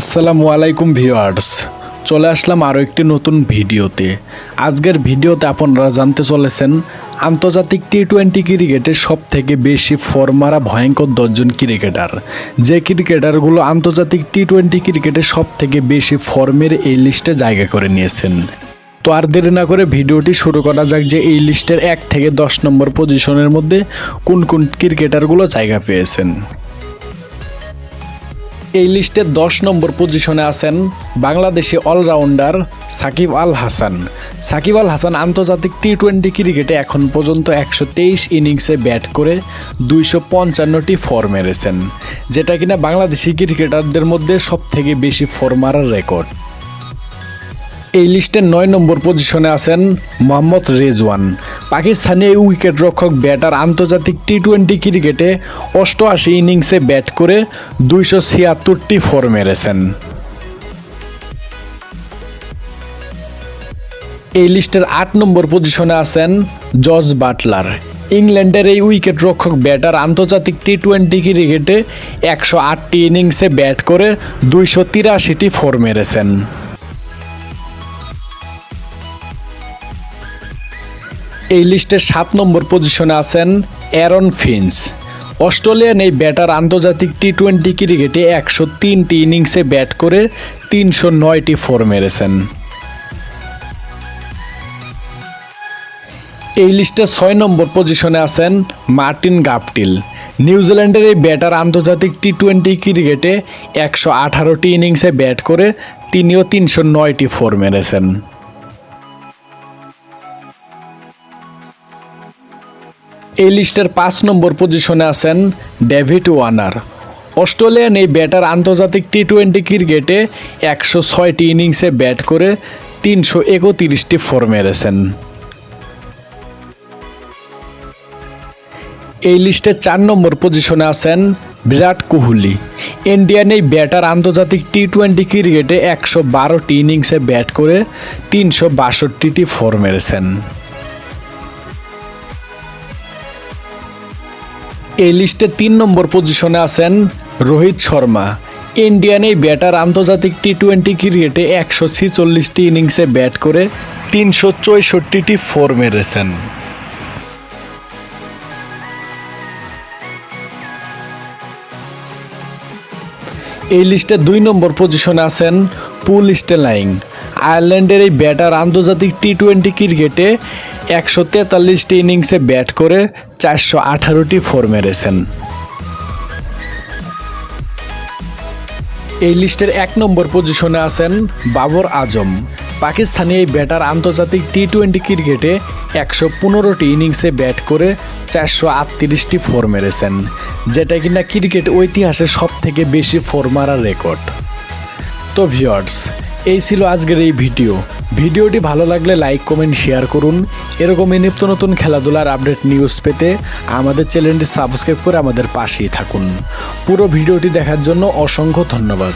আসসালামু আলাইকুম ভিউয়ার্স। চলে আসলাম আরও একটি নতুন ভিডিওতে। আজকের ভিডিওতে আপনারা জানতে চলেছেন, আন্তর্জাতিক টি টোয়েন্টি ক্রিকেটের সব থেকে বেশি ফরমারা ভয়ঙ্কর দশজন ক্রিকেটার। যে ক্রিকেটারগুলো আন্তর্জাতিক টি টোয়েন্টি ক্রিকেটে সব থেকে বেশি ফর্মের এই লিস্টে জায়গা করে নিয়েছেন। তো আর দেরি না করে ভিডিওটি শুরু করা যাক যে এই লিস্টের এক থেকে দশ নম্বর পজিশনের মধ্যে কোন কোন ক্রিকেটারগুলো জায়গা পেয়েছেন। এই লিস্টের দশ নম্বর পজিশনে আছেন বাংলাদেশি অলরাউন্ডার সাকিব আল হাসান। সাকিব আল হাসান আন্তর্জাতিক টি টোয়েন্টি ক্রিকেটে এখন পর্যন্ত একশো তেইশ ইনিংসে ব্যাট করে দুইশো পঞ্চান্নটি ফর মেরেছেন, যেটা কিনা বাংলাদেশি ক্রিকেটারদের মধ্যে সব থেকে বেশি ফর মারার রেকর্ড। এই লিস্টের নয় নম্বর পজিশনে আছেন মোহাম্মদ রেজওয়ান। পাকিস্তানি উইকেট রক্ষক ব্যাটার আন্তর্জাতিক টি টোয়েন্টি ক্রিকেটে অষ্টআশি ইনিংসে ব্যাট করে দুইশো ছিয়াত্তরটি ফোর মেরেছেন। এই লিস্টের আট নম্বর পজিশনে আছেন জর্জ বাটলার। ইংল্যান্ডের এই উইকেট রক্ষক ব্যাটার আন্তর্জাতিক টি টোয়েন্টি ক্রিকেটে একশো আটটি ইনিংসে ব্যাট করে দুইশো তিরাশিটি ফোর মেরেছেন। এই লিস্টের সাত নম্বর পজিশনে আছেন অ্যারন ফিন্স। অস্ট্রেলিয়ান এই ব্যাটার আন্তর্জাতিক টি টোয়েন্টি ক্রিকেটে একশো তিনটি ইনিংসে ব্যাট করে তিনশো নয়টি ফোর মেরেছেন। এই লিস্টে ছয় নম্বর পজিশনে আছেন মার্টিন গাপটিল। নিউজিল্যান্ডের এই ব্যাটার আন্তর্জাতিক টি টোয়েন্টি ক্রিকেটে একশো আঠারোটি ইনিংসে ব্যাট করে তিনিও তিনশো নয়টি ফোর মেরেছেন। এই লিস্টের পাঁচ নম্বর পজিশনে আছেন ডেভিড ওয়ানার অস্ট্রেলিয়ান এই ব্যাটার আন্তর্জাতিক টি টোয়েন্টি ক্রিকেটে একশো ছয়টি ইনিংসে ব্যাট করে তিনশো একত্রিশটি ফোর মেরেছেন। এই লিস্টে চার নম্বর পজিশনে আছেন বিরাট কোহলি। ইন্ডিয়ান এই ব্যাটার আন্তর্জাতিক টি টোয়েন্টি ক্রিকেটে একশো বারোটি ইনিংসে ব্যাট করে তিনশো বাষট্টিটি ফোর মেরেছেন। এই লিস্টে তিন নম্বর পজিশনে আছেন রোহিত শর্মা। ইন্ডিয়ান এই ব্যাটার আন্তর্জাতিক টি টোয়েন্টি ক্রিকেটে একশো ছিচল্লিশটি ইনিংসে ব্যাট করে তিনশো চৌষট্টিটি ফোর মেরেছেন। এই লিস্টে দুই নম্বর পজিশনে আছেন পুল স্টেলাইং। আয়ারল্যান্ডের এই ব্যাটার আন্তর্জাতিক টি টোয়েন্টি ক্রিকেটে একশো তেতাল্লিশটি ইনিংসে ব্যাট করে চারশো আঠারোটি ফোর মেরেছেন। এই লিস্টের এক নম্বর পজিশনে আছেন বাবর আজম। পাকিস্তানি এই ব্যাটার আন্তর্জাতিক টি টোয়েন্টি ক্রিকেটে একশো পনেরোটি ইনিংসে ব্যাট করে চারশো আটত্রিশটি ফোর মেরেছেন, যেটা কিনা ক্রিকেট ঐতিহাসে সব থেকে বেশি ফোর মারার রেকর্ড। তো ভিওয়ার্স এই ছিল আজকের এই ভিডিও। ভিডিওটি ভালো লাগলে লাইক, কমেন্ট, শেয়ার করুন। এরকমই নিত্য নতুন খেলাধুলার আপডেট নিউজ পেতে আমাদের চ্যানেলটি সাবস্ক্রাইব করে আমাদের পাশেই থাকুন। পুরো ভিডিওটি দেখার জন্য অসংখ্য ধন্যবাদ।